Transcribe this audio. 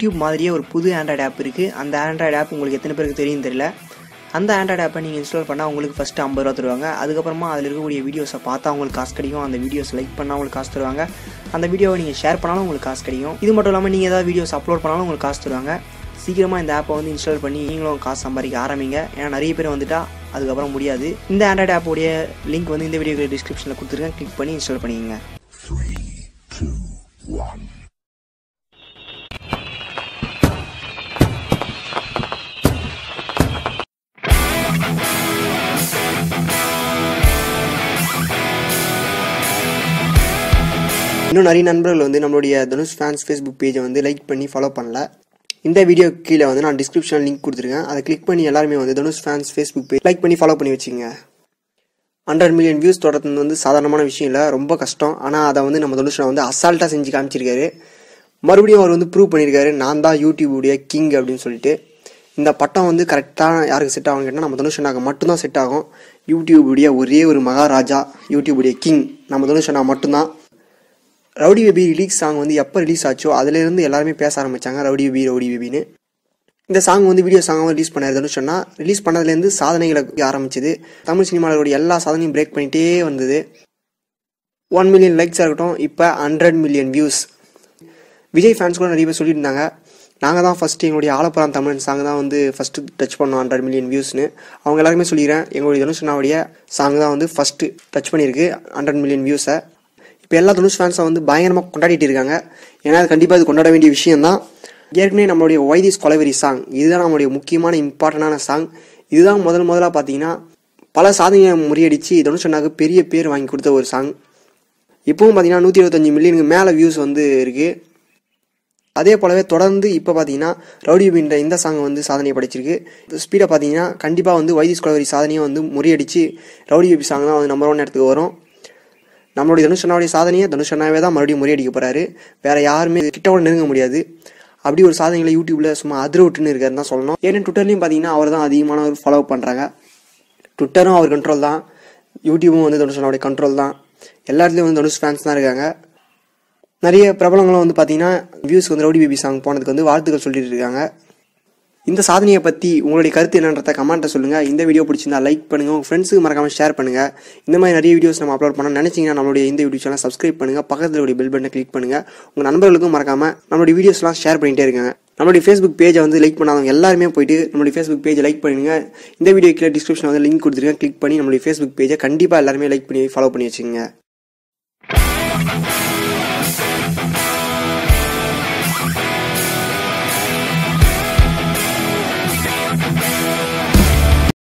YouTube மாதிரியே ஒரு புது ஆண்ட்ராய்டு ஆப் இருக்குது அந்த ஆண்ட்ராய்டு ஆப் உங்களுக்கு எத்தனை பேருக்கு தெரியும் தெரியல. அந்த ஆண்ட்ராய்டு ஆப்பை நீங்கள் இன்ஸ்டால் பண்ணால் உங்களுக்கு ஃபஸ்ட்டு ஐம்பது ரூபா தருவாங்க. அதுக்கப்புறமா அதில் இருக்கக்கூடிய வீடியோஸை பார்த்தா உங்களுக்கு காசு கிடைக்கும். அந்த வீடியோஸ் லைக் பண்ணால் உங்களுக்கு காசு தருவாங்க. அந்த வீடியோவை நீங்கள் ஷேர் பண்ணாலும் உங்களுக்கு காசு கிடைக்கும். இது மட்டும் இல்லாமல் நீங்கள் ஏதாவது வீடியோஸ் அப்லோட் பண்ணாலும் உங்களுக்கு காசு தருவாங்க. சீக்கிரமாக இந்த ஆப்பை வந்து இன்ஸ்டால் பண்ணி நீங்களும் காசு சம்பாதிக்க ஆரம்பிங்க. ஏன்னா நிறைய பேர் வந்துட்டால் அதுக்கப்புறம் முடியாது. இந்த ஆண்ட்ராய்டு ஆப்போடைய லிங்க் வந்து இந்த வீடியோ டிஸ்கிரிப்ஷனில் கொடுத்துருக்கேன். கிளிக் பண்ணி இன்ஸ்டால் பண்ணிக்கங்க. இன்னும் நிறைய நண்பர்கள் வந்து நம்மளுடைய தனுஷ் ஃபேன்ஸ் ஃபேஸ்புக் பேஜை வந்து லைக் பண்ணி ஃபாலோ பண்ணல. இந்த வீடியோ கீழே வந்து நான் டிஸ்கிரிப்ஷனில் லிங்க் கொடுத்துருக்கேன். அதை கிளிக் பண்ணி எல்லாருமே வந்து Dhanush fans Facebook page like பண்ணி ஃபாலோ பண்ணி வச்சுங்க ஹண்ட்ரட் மில்லியன் வியூஸ் தொடர்றது வந்து சாதாரணமான விஷயம் இல்லை ரொம்ப கஷ்டம். ஆனால் அதை வந்து நம்ம தனுஷனை வந்து அசால்ட்டாக செஞ்சு காமிச்சிருக்காரு. மறுபடியும் அவர் வந்து ப்ரூவ் பண்ணியிருக்காரு நான் தான் யூடியூபுடைய கிங் அப்படின்னு சொல்லிட்டு. இந்த பட்டம் வந்து கரெக்டாக யாருக்கு செட் ஆகும் கேட்டால் நம்ம தனுஷனாக மட்டும்தான் செட் ஆகும். யூடியூபுடைய ஒரே ஒரு மகாராஜா யூடியூபுடைய கிங் நம்ம தனுஷனா மட்டும்தான். ரவுடி பேபி ரிலீஸ் சாங் வந்து எப்போ ரிலீஸ் ஆச்சோ அதுலேருந்து எல்லாருமே பேச ஆரம்பித்தாங்க ரவுடி பேபி ரவுடி பேபின்னு இந்த சாங் வந்து வீடியோ சாங்காக ரிலீஸ் பண்ணாருன்னு சொன்னால் ரிலீஸ் பண்ணதுலேருந்து சாதனைகளை ஆரம்பிச்சது. தமிழ் சினிமாவோட எல்லா சாதனையும் பிரேக் பண்ணிகிட்டே வந்தது. ஒன் மில்லியன் லைக்ஸாக இருக்கட்டும் இப்போ hundred million views Vijay fans கூட நிறைய பேர் சொல்லியிருந்தாங்க நாங்கள் தான் ஃபஸ்ட்டு எங்களுடைய ஆலப்புறம் தமிழன் சாங் தான் வந்து ஃபஸ்ட்டு டச் பண்ணோம் ஹண்ட்ரட் மில்லியன் வியூஸ்னு அவங்க எல்லாருமே சொல்லிடுறேன் எங்களுடைய தனுஷனாவுடைய சாங் தான் வந்து ஃபஸ்ட்டு டச் பண்ணியிருக்கு ஹண்ட்ரட் மில்லியன் வியூஸை இப்போ எல்லா தனுஷ் ஃபேன்ஸை வந்து பயங்கரமாக கொண்டாடிட்டு இருக்காங்க. ஏன்னா அது கண்டிப்பாக அது கொண்டாட வேண்டிய விஷயம் தான் ஏற்கனவே நம்மளுடைய வைதிஸ் கொலவெரி சாங் இதுதான் நம்மளுடைய முக்கியமான இம்பார்ட்டண்டான சாங் இதுதான் முதல் முதலாக பார்த்தீங்கன்னா பல சாதனையை முறியடித்து தனுஷனாக்கு பெரிய பேர் வாங்கி கொடுத்த ஒரு சாங் இப்போவும் பார்த்தீங்கன்னா நூற்றி இருபத்தஞ்சி மில்லியனுக்கு மேலே வியூஸ் வந்து இருக்குது அதே போலவே தொடர்ந்து இப்போ பார்த்தீங்கன்னா ரவுடி பின்ற இந்த சாங் வந்து சாதனையை படைச்சிருக்கு. ஸ்பீடை பார்த்தீங்கன்னா கண்டிப்பாக வந்து வைதிஸ் கொலவரி சாதனையை வந்து முறியடித்து ரவுடி பேபி சாங் தான் வந்து நம்பர் ஒன் இடத்துக்கு வரும். நம்மளுடைய தனுஷனாவுடைய சாதனையை தனுஷனாவே தான் மறுபடியும் முறியடிக்க போகிறாரு வேறு யாருமே கிட்ட கூட நெருங்க முடியாது. அப்படி ஒரு சாதனைகளை யூடியூப்பில் சும்மா அதிர விட்டுன்னு இருக்காருன்னு தான் சொல்லணும். ஏன்னா ட்விட்டர்லையும் பார்த்தீங்கன்னா அவர் தான் அதிகமானவர் ஃபாலோ பண்ணுறாங்க ட்விட்டரும் அவர் கண்ட்ரோல் தான். யூடியூபும் வந்து தனுஷனாவுடைய கண்ட்ரோல் தான். எல்லா இடத்துலையும் வந்து தனுஷ் ஃபேன்ஸ் தான் இருக்காங்க. நிறைய பிரபலங்களும் வந்து பார்த்தீங்கன்னா வியூஸ் வந்து ரவுடி பேபி சாங் போனதுக்கு வந்து வாழ்த்துக்கள் சொல்லிட்டு இருக்காங்க. இந்த சாதனையை பற்றி உங்களுடைய கருத்து என்னன்றத கமெண்ட்டை சொல்லுங்கள் இந்த வீடியோ பிடிச்சிருந்தா லைக் பண்ணுங்கள் உங்கள் ஃப்ரெண்ட்ஸுக்கு மறக்காமல் ஷேர் பண்ணுங்கள் இந்த மாதிரி நிறைய வீடியோஸ் நம்ம அப்லோட் பண்ண நினச்சிங்கன்னா நம்மளுடைய இந்த யூடியூப் சேனல் சப்ஸ்கிரைப் பண்ணுங்கள் பக்கத்தில் உடைய பெல் பட்டனை கிளிக் பண்ணுங்கள் உங்கள் நண்பர்களுக்கும் மறக்காமல் நம்மளுடைய வீடியோஸ்லாம் ஷேர் பண்ணிகிட்டே இருக்காங்க நம்மளுடைய ஃபேஸ்புக் பேஜை வந்து லைக் பண்ணாதவங்க எல்லாருமே போயிட்டு நம்மளுடைய ஃபேஸ்புக் பேஜை லைக் பண்ணுங்க. இந்த வீடியோ கீழே டிஸ்கிரிப்ஷன் வந்து லிங்க் கொடுத்துருக்கேன். கிளிக் பண்ணி நம்மளுடைய ஃபேஸ்புக் பேஜை கண்டிப்பாக எல்லாருமே லைக் பண்ணி ஃபாலோ பண்ணி வச்சுங்க